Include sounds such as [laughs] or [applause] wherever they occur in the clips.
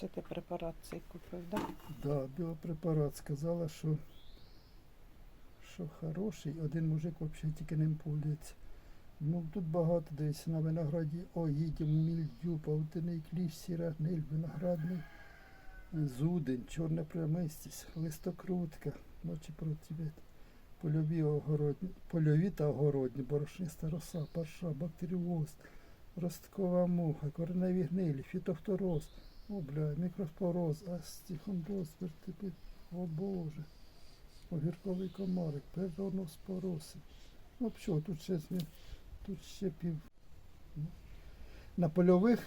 Це ти препарат цей купив, так? Да? Да, біопрепарат сказала, що, що хороший. Один мужик взагалі тільки ним пользується. Ну тут багато десь на винограді оїдів, мільдю, павутиний кліщ, сіра гниль, виноградний зудень, чорна прямистість, листокрутка, ночі проти польові, огородні, польові та огородні, борошниста роса, парша, бактеріоз, росткова муха, кореневі гнилі, фітофтороз, о, бля, мікроспороз, астихондоз, вертипит, о Боже, огірковий комарик, пероноспороси. Ну, що, тут ще, тут ще пів. На польових,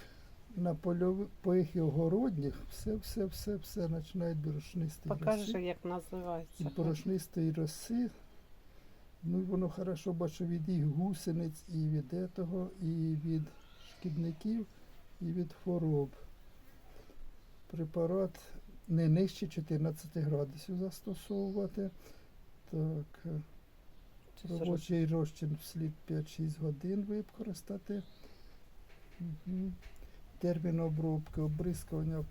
на польових і огородніх все, все, все, все починають борошнистий Покажи, як називається. від борошнистої роси. Ну, і воно хорошо бачу від і гусениць, і від етого, і від шкідників, і від хвороб. Препарат не нижче 14 градусів застосовувати. Так, е, робочий розчин вслід 5-6 годин використати. Мгм. Термін обробки, обрискування,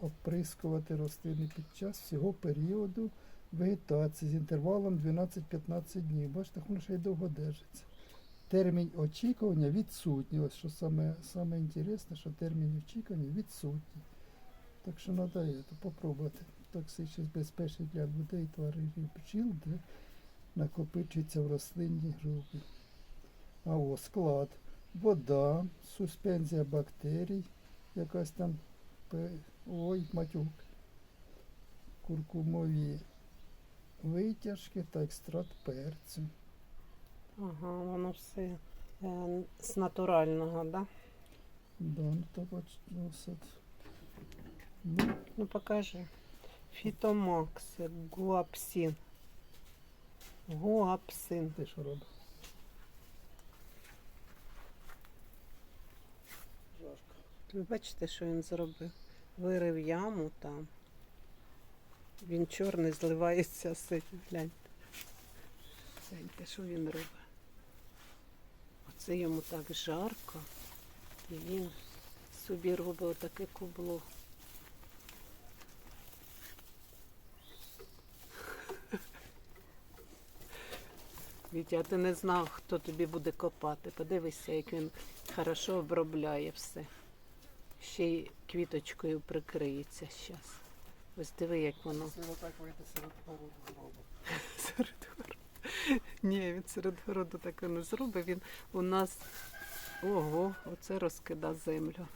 оприскувати рослини під час всього періоду вегетації з інтервалом 12-15 днів. Бачите, воно ще й довго держиться. Термін очікування відсутній. Ось що саме, саме інтересне, що термін очікування відсутній. Так що треба попробувати. Токсичність безпечний для людей, тварин і бджіл, де накопичується в рослинній групі. А о, склад. Вода, суспензія бактерій, якась там ой, матюк. Куркумові витяжки та екстракт перцю. Ага, воно все е, з натурального, да? Да, ну то бач, ну. Ну, покажи. Фітомакс, гуапсин. Гуапсин. ти що робиш? Жарко. Ви бачите, що він зробив? Вирив яму там. Він чорний зливається з. Гляньте. Гляньте, що він робить. Оце йому так жарко. І він собі робить отаке кубло. Вітя, ти не знав, хто тобі буде копати. Подивися, як він хорошо обробляє все. Ще й квіточкою прикриється зараз. Ось диви, як воно. Вийти серед городу зробить. [laughs] Серед городу. Ні, він серед городу таке не зробить. Він у нас ого, оце розкида землю.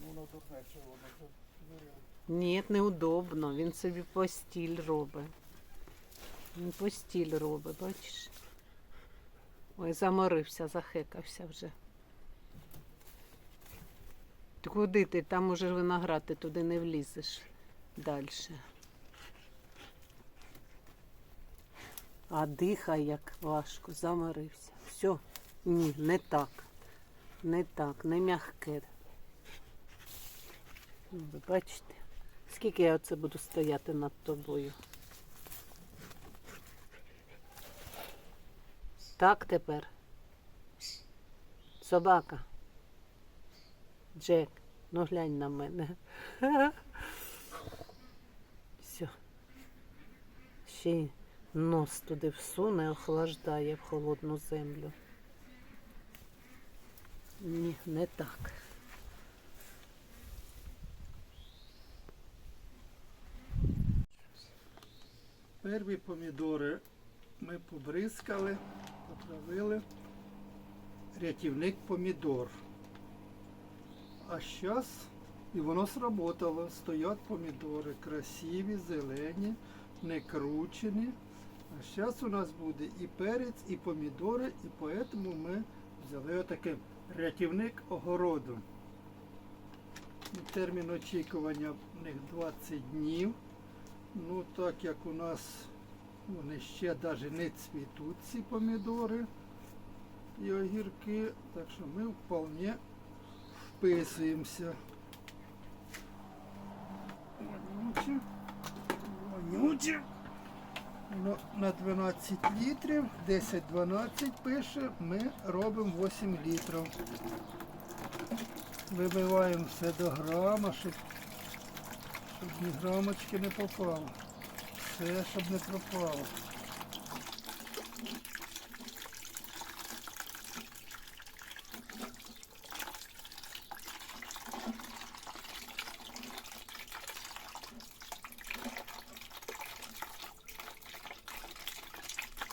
Воно воно вже. Ні, неудобно. Він собі постіль робить. Він постіль робить, бачиш? Ой, заморився, захекався вже. Ти куди ти? Там уже виноград, ти туди не влізеш далі. А дихай як важко, заморився. Все, ні, не так. Не так, не м'яке. Ну, Ви бачите? Скільки я оце буду стояти над тобою? Так тепер. Собака. Джек, ну глянь на мене. Все. Ще й нос туди всуне, охлаждає в холодну землю. Ні, не так. Перві помідори ми побризкали, потравили. Рятівник помідор. А зараз і воно сработало. Стоять помідори красиві, зелені, не кручені. А зараз у нас буде і перець, і помідори, і тому ми взяли отакий рятівник огороду. Термін очікування в них 20 днів. Ну, так як у нас вони ще навіть не цвітуть, ці помідори і огірки, так що ми вполне вписуємося. Вонюче, вонюче. Воно на 12 літрів, 10-12 пише, ми робимо 8 літрів. Вибиваємо все до грама, щоб Щоб ні грамочки не попало. Все, щоб не пропало.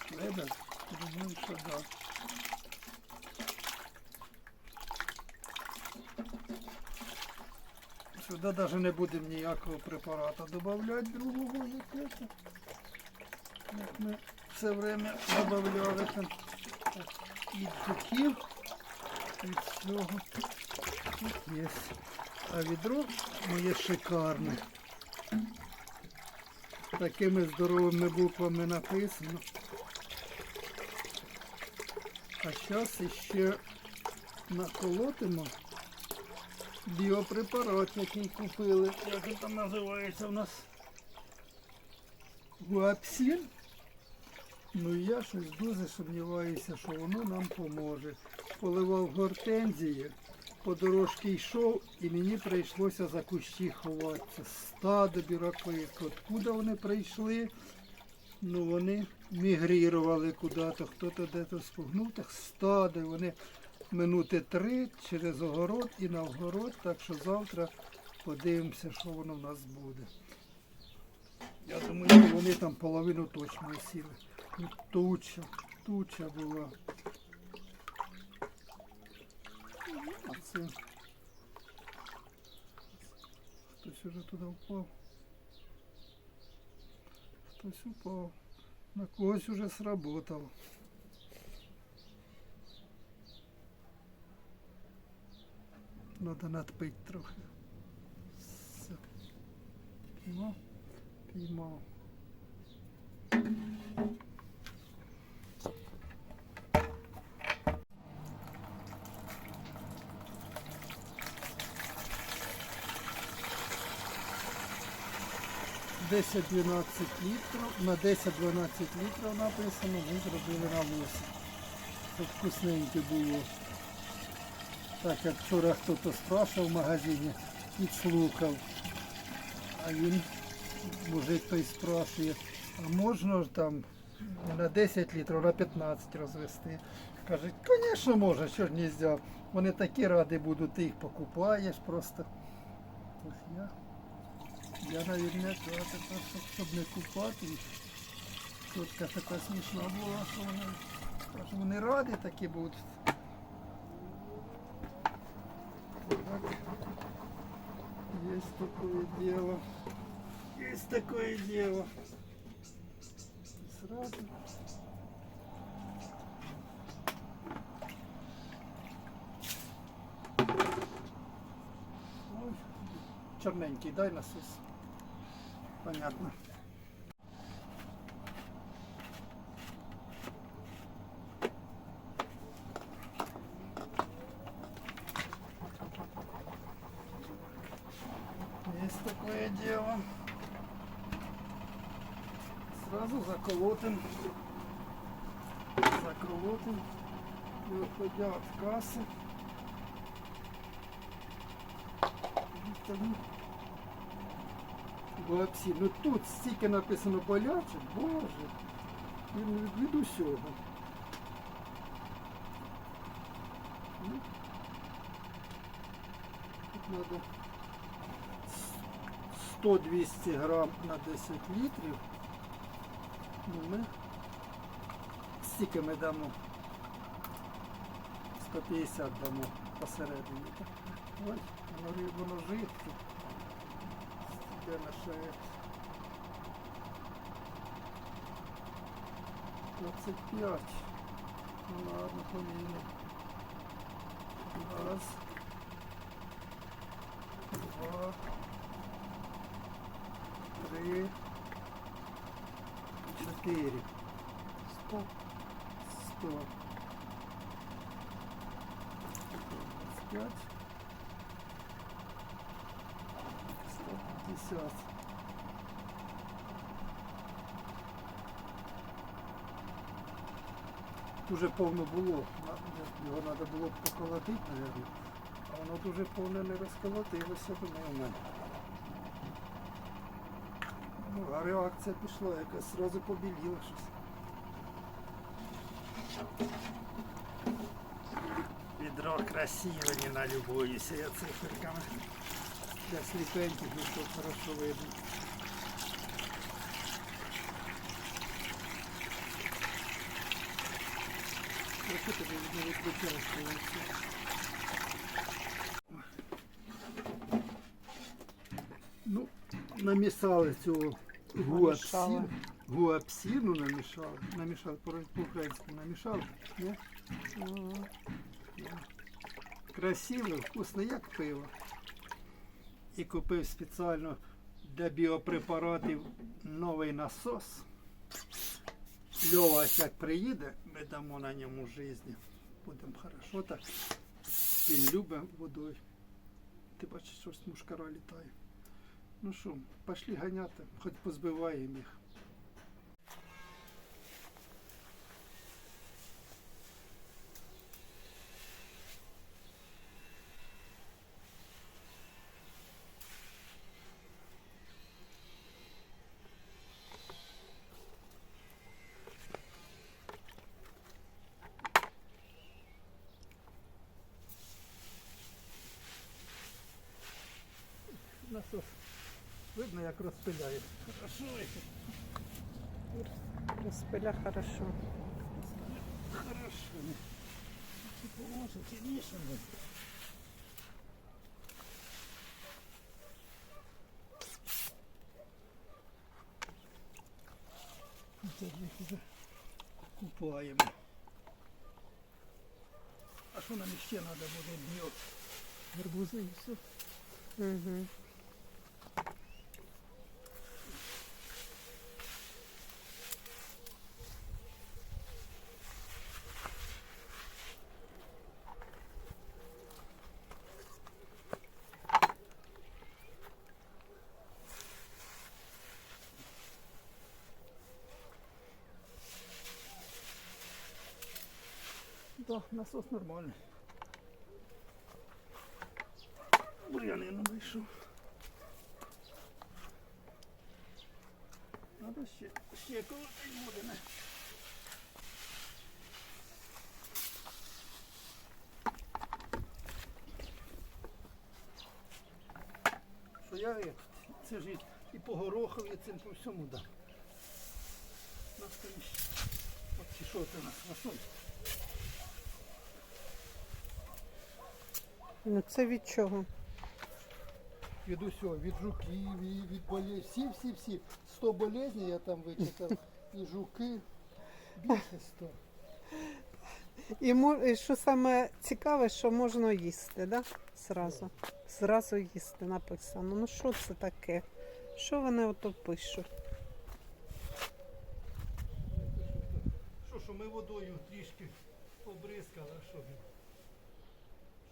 Треба? Думаю, що так. Сюди навіть не будемо ніякого препарату додавати другого як це. Як ми все время додавали там від духів, від всього. Тут є. А відро моє шикарне. Такими здоровими буквами написано. А зараз ще наколотимо біопрепарат, який купили. Як він там називається у нас? Гуапсін. Ну я щось дуже сумніваюся, що воно нам поможе. Поливав гортензії, по дорожці йшов і мені прийшлося за кущі ховатися. Стадо біракових. Откуда вони прийшли? Ну вони мігрірували куди-то, хто-то де-то спугнув, так стадо, вони минути три через огород і на огород, так що завтра подивимося, що воно в нас буде. Я думаю, що вони там половину точно сіли. Ну, туча, туча була. А це хтось уже туди впав. Хтось упав. На когось уже сработало. Надо надпить трохи. Все. Піймав? Піймав. Десять-дванадцять літрів. На 10-12 літрів написано, ми зробили на 8. Щоб вкусненьке було. Так як вчора хтось спрашивав в магазині, підслухав. А він, мужик той спрашує, а можна ж там на 10 літрів, на 15 розвести? Каже, звісно можна, що ж не можна. Вони такі раді будуть, ти їх покупаєш просто. Ось я. Я, навіть не так, щоб, не купати. Тітка така смішна була, що вони, що вони раді такі будуть. Так. Есть такое дело. Есть такое дело. Сразу. Ой, черненький, дай насос. Понятно. Есть такое дело. Сразу заколотим. Заколотим. И выходя от кассы. Вітамін. Вообще, ну тут стільки написано боляче, боже. Він від, від усього. Ну, Тут треба 100-200 грам на 10 літрів. Ну, ми стільки ми дамо 150 дамо посередині. Ой, воно, воно жидке. Стільки мешає. 25. Ну ладно, поміняємо. Раз. Два. Три. Чотири. Сто. Сто. П'ять. Сто п'ятдесят. Дуже повно було. Його треба було поколотити, мабуть. А воно дуже повне не розколотилося, думаю, у мене. Ну, а реакція пішла якась, зразу побіліло щось. Відро красиве, не налюбуюся я циферками. Для сліпеньких ну, то хорошо видно. Яку тобі не відключаєш? Ну, намішали цього гуапсину. Намішали. Гуапсину намішали. Намішали по- по-українськи намішали. Ні? М. Да. Красиво, вкусно, як пиво. І купив спеціально для біопрепаратів новий насос. Льова як приїде, ми дамо на ньому житті. Будемо хорошо так. Він любить водою. Ти бачиш, щось мушкара літає. Ну що, пішли ганяти, хоч позбиваємо їх. Насос. Видно, як розпиляє. Хорошо. Розпиля хорошо. Хорошо. Це їх купаємо. А що нам ще треба буде днів? Гарбузи і все. Угу. Насос нормальний. Бур'янину знайшов. Надо ще, ще колотить буде, не? Що я е, це ж і, і по горохові цим по всьому дам. Нас там. От ці що це у нас? Це від чого? від усього, від жуків, від болезней. Всі, всі, всі. 100 болезней я там вичитав. І жуки. Більше 100. І, що саме цікаве, що можна їсти, да? Зразу. Зразу їсти написано. Ну що це таке? Що вони ото пишуть? Що, що ми водою трішки побризкали, а що? ми?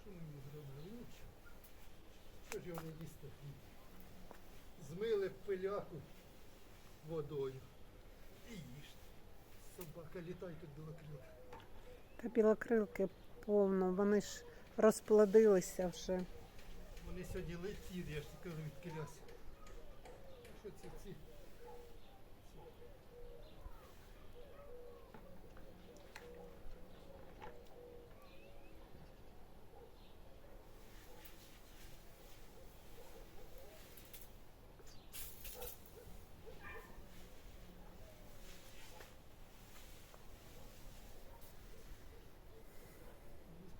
Що ми йому зробили? Лучше. Що ж його не їсти? Змили пиляку водою. І їжте. Собака, літає тут білокрилка. Та білокрилки повно, вони ж розплодилися вже. Вони сьогодні летіли, я ж кажу, відкиляся. Що це ці?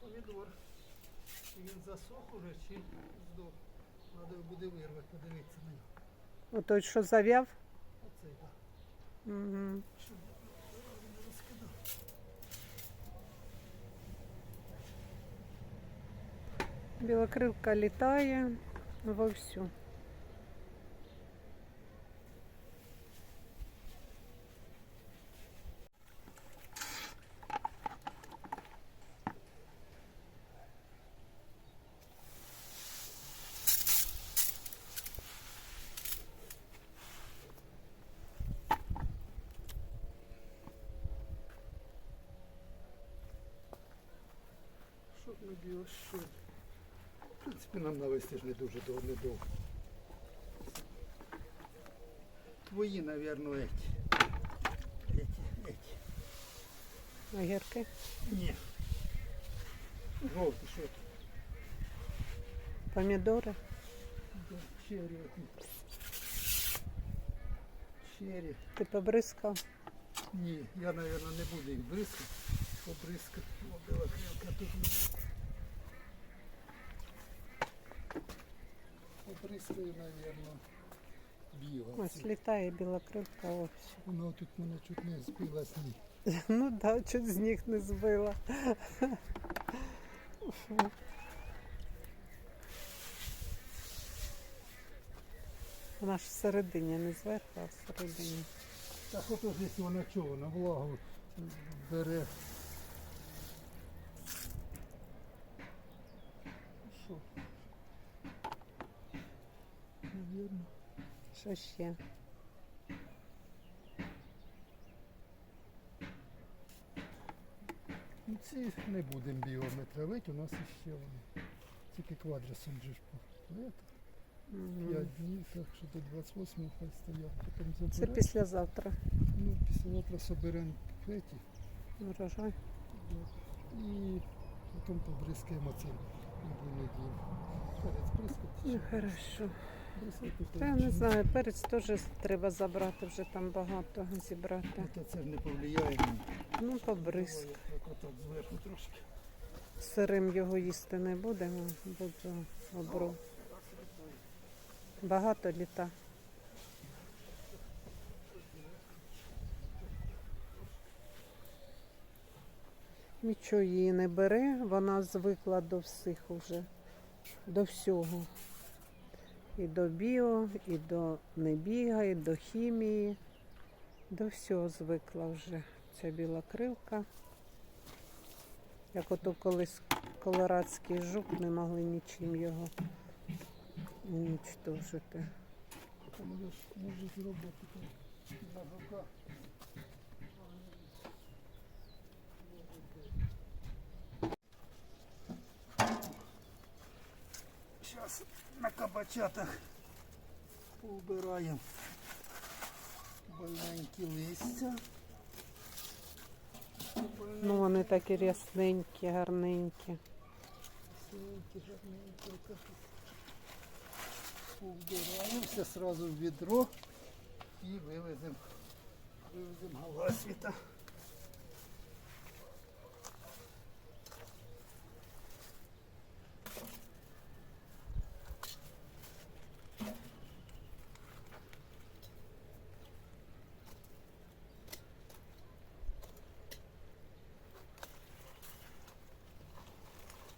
Помідор. Чи він засох уже, чи здох. Треба буде вирвати, подивитися на нього. Отой, що зав'яв? Оцей, так. Угу. Щоб не розкидав. Білокрилка літає вовсю. Щоб не біло, що. В принципі, нам навести ж не дуже довго, недовго. твої, напевно, эти. Эти, эти. Огірки. Ні. Жовті, що це? Помідори. Да, Черри. оті. Черри. Ти побризкав? Ні, я, напевно, не буду їх бризкати. Побризкати. О, біла хрілка тут. Побризкаю, напевно, біла. Ось літає біла крилка. Ось. Вона тут мене чуть не збила з ніг. [laughs] Ну да, чуть з них не збила. Вона ж всередині, не зверху, а всередині. Так ж якщо вона чого, вона влагу бере. Що? Навірно. Що ще? Ну ці не будемо біометри лить, у нас іще вони. Тільки квадресом же ж по лето. Мгм. 5 днів, так що до 28 хай стоять. Потім Це післязавтра. Ну, післязавтра соберемо петі. Урожай. І потім побризкаємо цим бризкати. Ну, хорошо. Та не знаю, перець теж треба забрати, вже там багато зібрати. Ну, це ж не повлияє. Ну, побризк. Отак зверху трошки. Сирим його їсти не будемо, буду обру. Багато літа. Нічого її не бере, вона звикла до всіх уже, до всього. І до біо, і до небіга, і до хімії. До всього звикла вже ця біла кривка. Як ото колись колорадський жук не могли нічим його унічтожити. Та Може зробити. На. Зараз на кабачатах поубираємо больненькі листя. Ну вони такі рясненькі, гарненькі. Синенькі, гарненькі. все сразу в відро і вивеземо. Вивеземо галасвіта.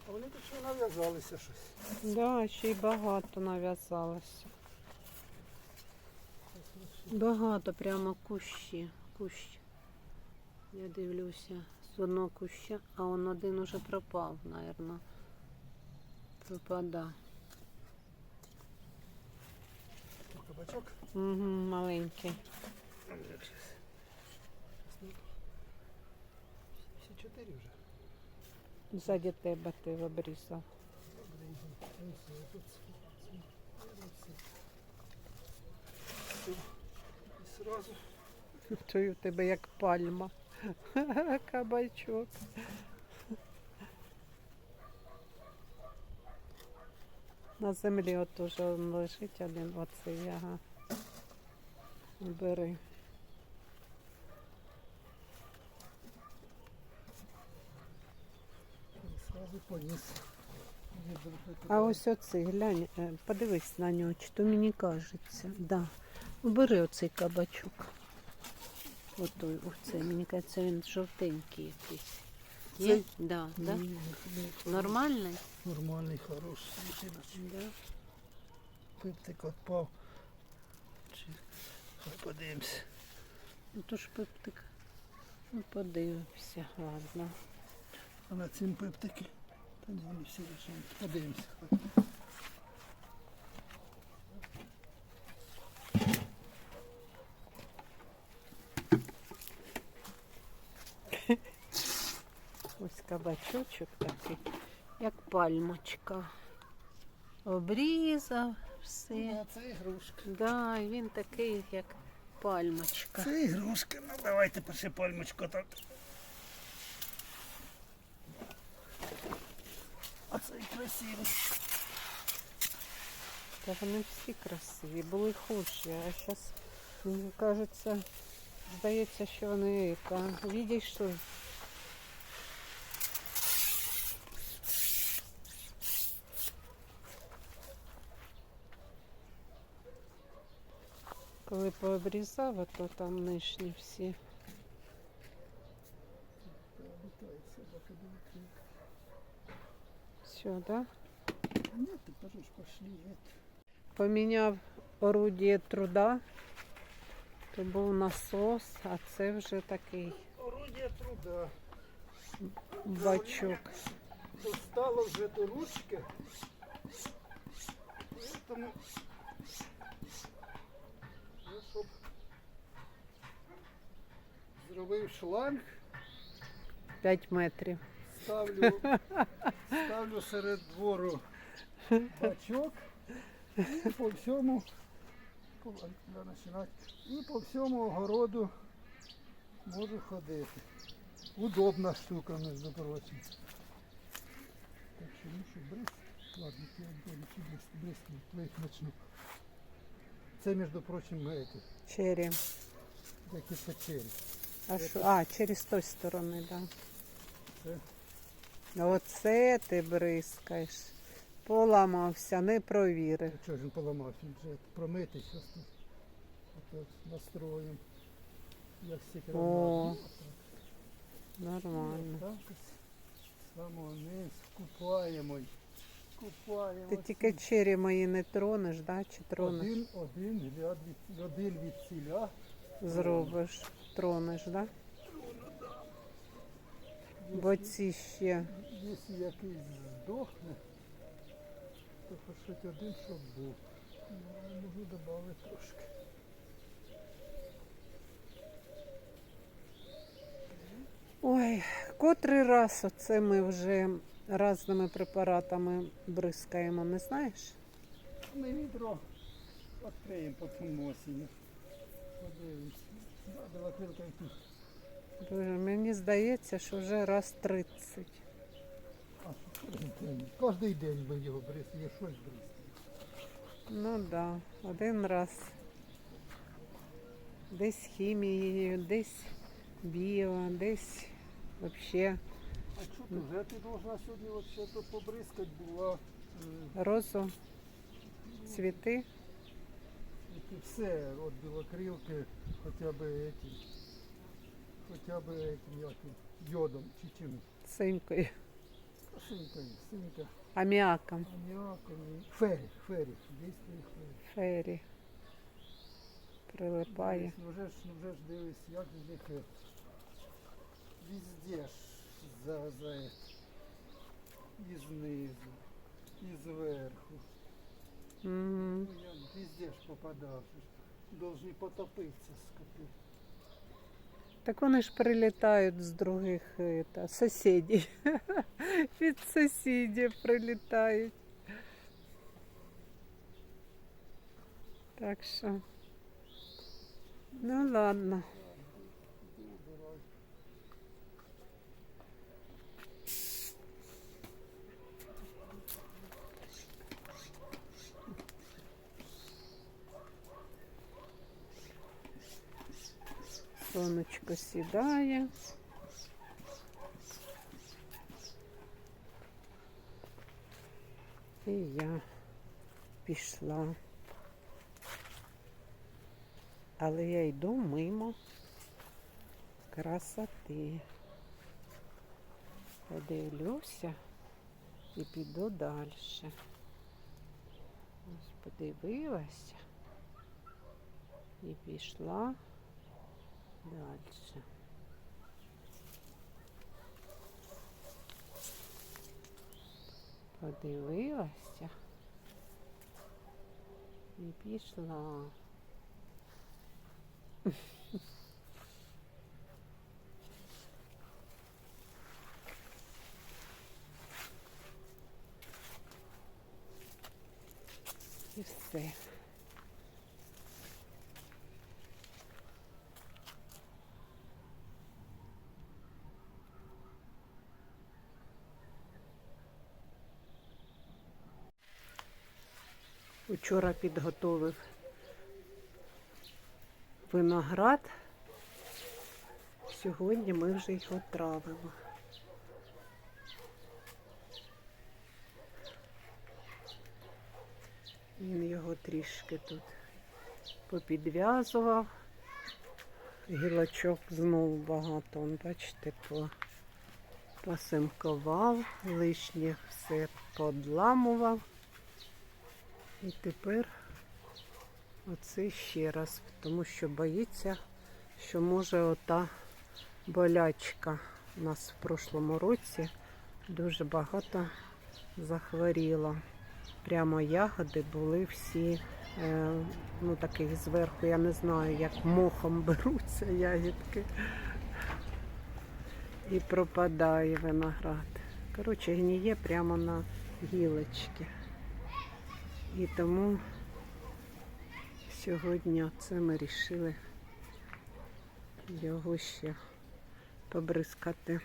А вони нав'язалися щось. Да, ще й багато нав'язалося. Багато прямо кущі. Кущ. Я дивлюся з одного куща, а он один уже пропав, мабуть. Пропада. Кабачок. Угу, маленький. Всі чотири вже. Ззаді тебе ти обрізав. І сразу Чую тебе як пальма. [laughs] Кабачок. На землі от уже лежить один оцей, ага. Бери. сразу поніс. А ось оцей, глянь, е, подивись на нього, чи то мені кажеться. Да. Бери оцей кабачок. Отой, оцей, мені кажеться, він жовтенький якийсь. Є? Цей? Да, да? Ні, ні, ні. Нормальний? Нормальний, хороший. Да. Пиптик відпав. Чи... Хай подивимось. Ну то ж пиптик. Ну, подивимося, ладно. А на цим пиптики. Та ні, вони всі. Подивимося. Ось кабачочок такий, як пальмочка. Обрізав все. А це ігрушка. Да, він такий, як пальмочка. Це ігрушка, ну давайте перше пальмочку так. А це красиво. Та вони всі красиві, були хужі, а зараз, мені кажеться, здається, що вони яка, відійшли. Коли пообрізав, а то там нижні всі. Все, да? Ні, тепер ж пошли. Поміняв орудіє труда. То був насос, а це вже такий Орудія труда. бачок. Достало вже до ручки. Поэтому, ну, щоб зробив шланг, 5 метрів. Ставлю, ставлю серед двору бачок і по всьому і по всьому огороду можу ходити. Удобна штука, між прочим. Так що ну що. Ладно, я бризк, бризк, твоїх начну. Це, між прочим, эти, Чері. як і печері. А, а через той сторони, так. Це Да. Оце ти бризкаєш. Поламався, не провірив. Якщо ж він поламався, вже промитий, зараз тут отак. Як стільки О. Нормально. Так ось само вниз купаємо. Купаємо. Ти тільки чері мої не тронеш, да? чи тронеш? один, один, від, один від ціля. Зробиш, тронеш, да? Бо ці ще. Якщо якийсь здохне, то хоч хоч один, щоб був. Ну, можу додати трошки. Ой, котрий раз оце ми вже різними препаратами бризкаємо, не знаєш? Ми відро відкриємо потім осінь. Подивимось. Надо вакрилка і тут. Боже, мені здається, що вже раз 30. А, кожен день. Кожний день ми його бризли, є щось бризли. Ну так, да, один раз. Десь хімією, десь біо, десь взагалі А що ти вже ти должна сьогодні от ще тут побризкати була е, розу, цвіти. і все от білокрилки, хоча б еті, хоча б йодом чи чим. Синькою, Синька, синька, аміаком, аміаком і фері, фері, дійсно фері. фері. Прилипає. Ну вже ж, ну вже ж дивись, як їх е, везде ж за, за. І знизу, і зверху. Мгм. Ну, я везде ж попадав. ж. Должны потопитися скоти. Так вони ж прилітають з других это, та, сусідів. [laughs] Від сусідів прилітають. Так що. Ну ладно. Сонечко сідає. І я пішла. Але я йду мимо красоти. Подивлюся і піду далі. Ось подивилася і пішла далі. Подивилася і пішла. І все. Учора підготовив виноград. Сьогодні ми вже його травимо. Він його трішки тут попідв'язував. Гілочок знову багато, он, бачите, по, посимкував, лишнє все подламував. І тепер оце ще раз, тому що боїться, що може ота болячка у нас в прошлому році дуже багато захворіла. Прямо ягоди були всі, е, ну таких зверху, я не знаю, як мохом [laughs] беруться ягідки. І пропадає виноград. Коротше, гніє прямо на гілочки. І тому сьогодні це ми вирішили його ще побризкати.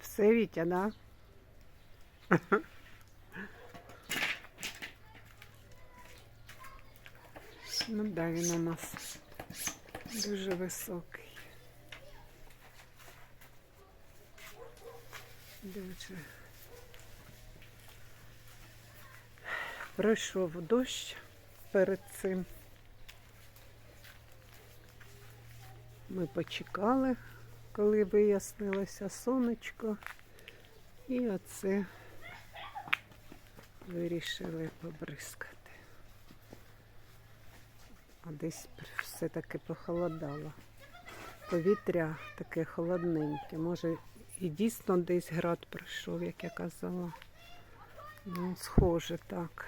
Все, Вітя, да? Ну да, він у нас дуже високий. Дуже. Пройшов дощ перед цим. Ми почекали, коли вияснилося сонечко. І оце вирішили побризкати. А десь все-таки похолодало. Повітря таке холодненьке. Може, і дійсно десь град пройшов, як я казала. Ну, схоже так.